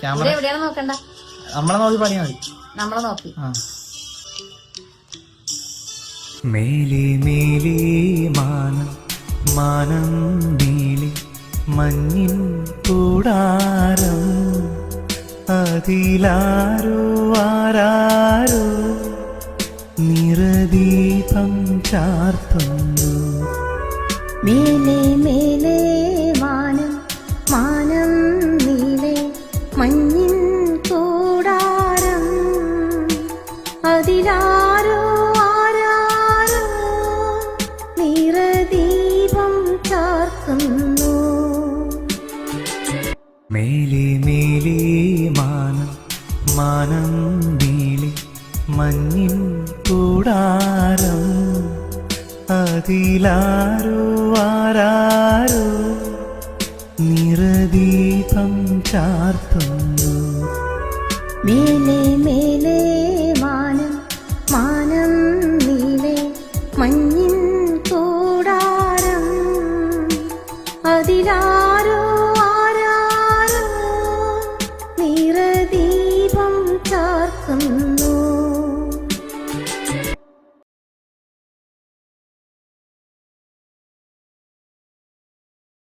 Camera. ഇവിടെ എവിടെയാണ് നോക്കണ്ട. നമ്മളെ നോക്കി പണിയാ മതി. നമ്മളെ നോക്കി. ആ. മേലെ മേലെ മാനം മാനം നീളെ മഞ്ഞിൻ കൂടാരം. അതിലാരോ ആരാരോ നിറദീപം ചാർത്തുന്നു. മേലെ മേലെ അതിലാരോ ആരാരോ നിറദീപം ചാർത്തുന്നു. മേലെ മേലെ മാനം മാനം മേലെ മഞ്ഞിൻ കൂടാരം. അതിലാരോ ആരാരോ നിറദീപം ചാർത്തുന്നു. മേലെ മേലെ മഞ്ഞിൻ കൂടാരം അതിലാരോ ആരാരോ നിറദീപം ചാർക്കുന്നു.